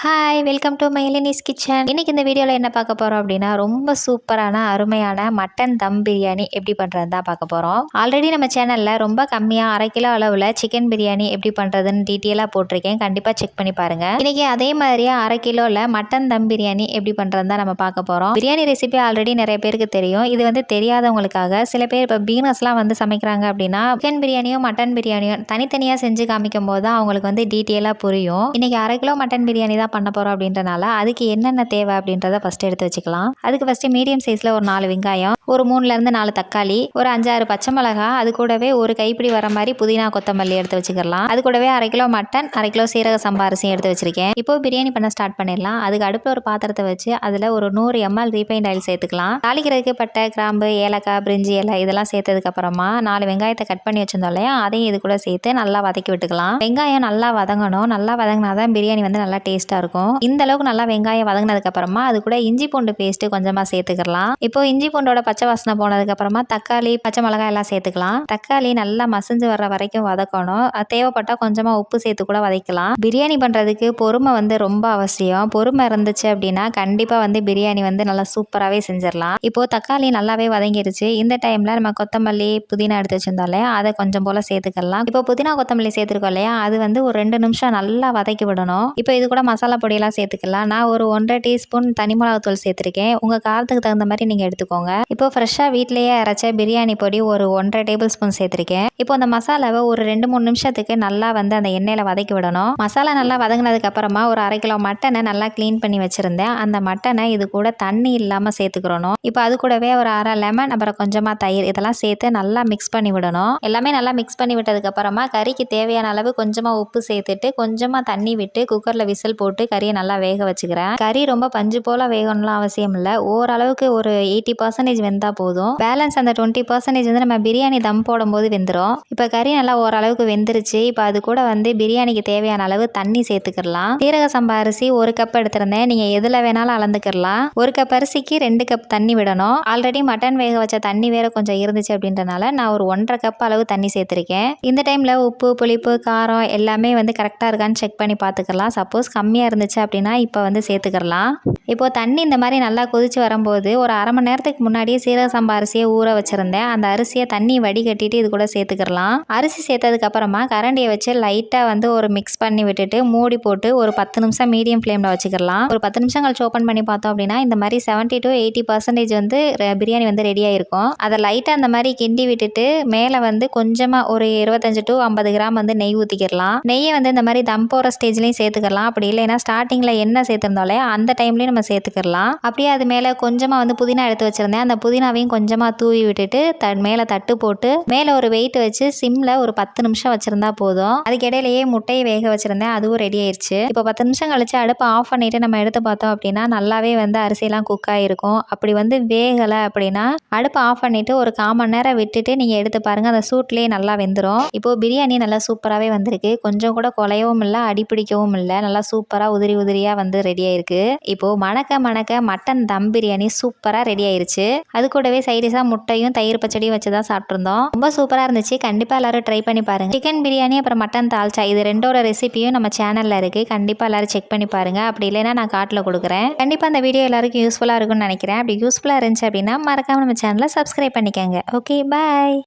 Hi welcome to Mylini's kitchen இன்றைக்கி இந்த வீடியோவில் என்ன பார்க்க போகிறோம் அப்படின்னா ரொம்ப சூப்பரான அருமையான மட்டன் தம் பிரியாணி எப்படி பண்ணுறது தான் பார்க்க போகிறோம் ஆல்ரெடி நம்ம சேனலில் ரொம்ப கம்மியாக அரை கிலோ அளவில் சிக்கன் பிரியாணி எப்படி பண்ணுறதுன்னு டீட்டெயிலாக போட்டிருக்கேன். கண்டிப்பாக செக் பண்ணி பாருங்கள் இன்றைக்கி அதே மாதிரியே அரை கிலோவில் மட்டன் தம் பிரியாணி எப்படி பண்ணுறது தான் நம்ம பார்க்க போகிறோம் பிரியாணி ரெசிபி ஆல்ரெடி நிறைய பேருக்கு தெரியும். இது வந்து தெரியாதவங்களுக்காக சில பேர் இப்போ பீனஸ்லாம் வந்து சமைக்கிறாங்க அப்படின்னா சிக்கன் பிரியாணியும் மட்டன் பிரியாணியும் தனித்தனியாக செஞ்சு காமிக்கும் போது தான் அவங்களுக்கு வந்து டீட்டெயிலாக புரியும். இன்றைக்கி அரை கிலோ மட்டன் பிரியாணி தான் பண்ண போகிறோம் அப்படின்றனால அதுக்கு என்னென்ன தேவை அப்படின்றத ஃபஸ்ட்டு எடுத்து வச்சுக்கலாம். அதுக்கு ஃபஸ்ட்டு மீடியம் சைஸில் ஒரு நாலு வெங்காயம் ஒரு மூணுலேருந்து நாலு தக்காளி ஒரு அஞ்சாறு பச்சை மிளகா அது கூடவே ஒரு கைப்பிடி வர மாதிரி புதினா கொத்தமல்லி எடுத்து வச்சுக்கலாம். அது கூடவே அரை கிலோ மட்டன் அரை கிலோ சீரக சம்பா அரிசியும் எடுத்து வச்சிருக்கேன். இப்போ பிரியாணி பண்ண ஸ்டார்ட் பண்ணிடலாம். அதுக்கு அடுப்பில் ஒரு பாத்திரத்தை வச்சு அதில் ஒரு நூறு எம்எல் ரீஃபைண்ட் ஆயில் சேர்த்துக்கலாம். தாளிக்கிறதுக்கு பட்டை கிராம்பு ஏலக்காய் பிரிஞ்சி இலை இதெல்லாம் சேர்த்ததுக்கு அப்புறமா நாலு வெங்காயத்தை கட் பண்ணி வச்சிருந்தோம் இல்லையா? அதையும் இது கூட சேர்த்து நல்லா வதக்கி விட்டுக்கலாம். வெங்காயம் நல்லா வதங்கணும். நல்லா வதங்கினா தான் பிரியாணி வந்து நல்லா டேஸ்ட்டாக இருக்கும். இந்த அளவுக்கு நல்லா வெங்காயம் வதங்கினதுக்கு அப்புறமா அது கூட இஞ்சி பூண்டு பேஸ்ட்டு கொஞ்சமாக சேர்த்துக்கலாம். இப்போ இஞ்சி பூண்டோட பச்சை வாசனை போனதுக்கு அப்புறமா தக்காளி பச்சை மிளகாய் எல்லாம் சேர்த்துக்கலாம். தக்காளி நல்லா மசிஞ்சு வர்ற வரைக்கும் வதக்கணும். அது தேவைப்பட்டா கொஞ்சமாக உப்பு சேர்த்து கூட வதக்கலாம். பிரியாணி பண்ணுறதுக்கு பொறுமை வந்து ரொம்ப அவசியம். பொறுமை இருந்துச்சு அப்படின்னா கண்டிப்பாக வந்து பிரியாணி வந்து நல்லா சூப்பராகவே செஞ்சிடலாம். இப்போ தக்காளி நல்லாவே வதங்கிருச்சு. இந்த டைமில் நம்ம கொத்தமல்லி புதினா எடுத்து வச்சிருந்தோம் இல்லையா? அதை கொஞ்சம் போல் சேர்த்துக்கலாம். இப்போ புதினா கொத்தமல்லி சேர்த்துருக்கோம் இல்லையா? அது வந்து ஒரு ரெண்டு நிமிஷம் நல்லா வதக்கி விடணும். இப்போ இது கூட மசாலா மசாலா பொடியெல்லாம் சேர்த்துக்கலாம். நான் ஒரு ஒன்றரை டீஸ்பூன் தனி மிளகாத்தூள் சேர்த்துருக்கேன். உங்கள் காரத்துக்கு தகுந்த மாதிரி நீங்கள் எடுத்துக்கோங்க. இப்போ ஃப்ரெஷ்ஷாக வீட்லேயே அரைச்ச பிரியாணி பொடி ஒரு ஒன்றரை டேபிள் ஸ்பூன் சேர்த்துருக்கேன். இப்போ அந்த மசாலாவை ஒரு ரெண்டு மூணு நிமிஷத்துக்கு நல்லா வந்து அந்த எண்ணெயில் வதக்கி விடணும். மசாலா நல்லா வதங்கினதுக்கு அப்புறமா ஒரு அரை கிலோ மட்டனை நல்லா க்ளீன் பண்ணி வச்சுருந்தேன். அந்த மட்டனை இது கூட தண்ணி இல்லாமல் சேர்த்துக்கிறணும். இப்போ அது கூடவே ஒரு அரை லெமன் அப்புறம் கொஞ்சமாக தயிர் இதெல்லாம் சேர்த்து நல்லா மிக்ஸ் பண்ணி விடணும். எல்லாமே நல்லா மிக்ஸ் பண்ணி விட்டதுக்கு அப்புறமா கறிக்கு தேவையான அளவு கொஞ்சமாக உப்பு சேர்த்துட்டு கொஞ்சமாக தண்ணி விட்டு குக்கரில் விசில் போட்டு கறியை நல்லா வேக வச்சுக்கிறேன். கறி ரொம்ப பஞ்சு போல் வேகணும்லாம் அவசியம் இல்லை. ஓரளவுக்கு ஒரு எயிட்டி பர்சன்டேஜ் வெந்தால் போதும். பேலன்ஸ் அந்த டுவெண்ட்டி பர்சன்டேஜ் வந்து நம்ம பிரியாணி தம் போடும்போது வெந்துடும் இப்போ கறி நல்லா ஓரளவுக்கு வெந்துருச்சு. இப்போ அது கூட வந்து பிரியாணிக்கு தேவையான அளவு தண்ணி சேர்த்துக்கிடலாம் சீரக சம்பா அரிசி ஒரு கப் எடுத்திருந்தேன். நீங்கள் எதில் வேணாலும் அளந்துக்கிடலாம் ஒரு கப் அரிசிக்கு ரெண்டு கப் தண்ணி விடணும். ஆல்ரெடி மட்டன் வேக வச்ச தண்ணி வேற கொஞ்சம் இருந்துச்சு அப்படின்றனால நான் ஒரு ஒன்றரை கப் அளவு தண்ணி சேர்த்துருக்கேன். இந்த டைமில் உப்பு புளிப்பு காரம் எல்லாமே வந்து கரெக்டாக இருக்கான்னு செக் பண்ணி பார்த்துக்கலாம். சப்போஸ் கம்மியாக இருந்துச்சு அப்படின்னா இப்போ வந்து சேர்த்துக்கிடலாம் இப்போது தண்ணி இந்த மாதிரி நல்லா கொதித்து வரும்போது ஒரு அரை மணி நேரத்துக்கு முன்னாடியே சீரக சம்பா அரிசியை ஊற வச்சுருந்தேன். அந்த அரிசியை தண்ணி வடிகட்டிட்டு இது கூட சேர்த்துக்கிடலாம் அரிசி சேர்த்ததுக்கப்புறமா கரண்டியை வச்சு லைட்டாக வந்து ஒரு மிக்ஸ் பண்ணி விட்டுட்டு மூடி போட்டு ஒரு பத்து நிமிஷம் மீடியம் ஃப்ளேமில் வச்சுக்கலாம் ஒரு பத்து நிமிஷம் கழிச்சு ஓப்பன் பண்ணி பார்த்தோம் அப்படின்னா இந்த மாதிரி செவன்ட்டி டு எயிட்டி பர்சன்டேஜ் வந்து பிரியாணி வந்து ரெடியாக இருக்கும் அதை லைட்டாக அந்த மாதிரி கிண்டி விட்டுட்டு மேலே வந்து கொஞ்சமாக ஒரு இருபத்தஞ்சு டு ஐம்பது கிராம் வந்து நெய் ஊற்றிக்கிடலாம் நெய்யை வந்து இந்த மாதிரி தம் போகிற ஸ்டேஜ்லேயும் சேர்த்துக்கலாம் அப்படி இல்லைன்னா ஸ்டார்டிங்கில் என்ன சேர்த்துருந்தோம்லே அந்த டைம்லேயும் நம்ம சேர்த்துக்கிடலாம். அப்படியே அது மேலே கொஞ்சமாக வந்து புதினா எடுத்து வச்சுருந்தேன். அந்த புதினாவையும் கொஞ்சமாக தூவி விட்டுட்டு த மேலே தட்டு போட்டு மேலே ஒரு வெயிட் வச்சு சிம்மில் ஒரு பத்து நிமிஷம் வச்சுருந்தா போதும். அதுக்கு இடையிலேயே முட்டையை வேக வச்சுருந்தேன். அதுவும் ரெடி ஆயிடுச்சு இப்போ பத்து நிமிஷம் கழிச்சு அடுப்பை ஆஃப் பண்ணிவிட்டு நம்ம எடுத்து பார்த்தோம் அப்படின்னா நல்லாவே வந்து அரிசியெல்லாம் குக் ஆகிருக்கும் அப்படி வந்து வேகலை அப்படின்னா அடுப்பை ஆஃப் பண்ணிவிட்டு ஒரு கால் மணி நேரம் விட்டுட்டு நீங்கள் எடுத்து பாருங்கள் அந்த சூட்லேயே நல்லா வெந்துடும் இப்போது பிரியாணி நல்லா சூப்பராகவே வந்திருக்கு. கொஞ்சம் கூட குலையவும் இல்லை அடிப்பிடிக்கவும் இல்லை. நல்லா சூப்பராக உதிரி உதிரியாக வந்து ரெடி ஆயிருக்கு. இப்போது மணக்க மணக்க மட்டன் தம் பிரியாணி சூப்பராக ரெடி ஆயிருச்சு. அது கூடவே சைடிஷாக முட்டையும் தயிர் பச்சடியும் வச்சு தான் சாப்பிட்ருந்தோம் ரொம்ப சூப்பராக இருந்துச்சு. கண்டிப்பாக எல்லாரும் ட்ரை பண்ணி பாருங்க. சிக்கன் பிரியாணி அப்புறம் மட்டன் தால்ச்சா இது ரெண்டோட ரெசிபியும் நம்ம சேனலில் இருக்குது கண்டிப்பாக எல்லாரும் செக் பண்ணி பாருங்க. அப்படி இல்லைன்னா நான் காட்டில் கொடுக்குறேன். கண்டிப்பாக அந்த வீடியோ எல்லாருக்கும் யூஸ்ஃபுல்லாக இருக்கும்னு நினைக்கிறேன். அப்படி யூஸ்ஃபுல்லாக இருந்துச்சு அப்படின்னா மறக்காம நம்ம சேனலை சப்ஸ்கிரைப் பண்ணிக்கோங்க. Okay bye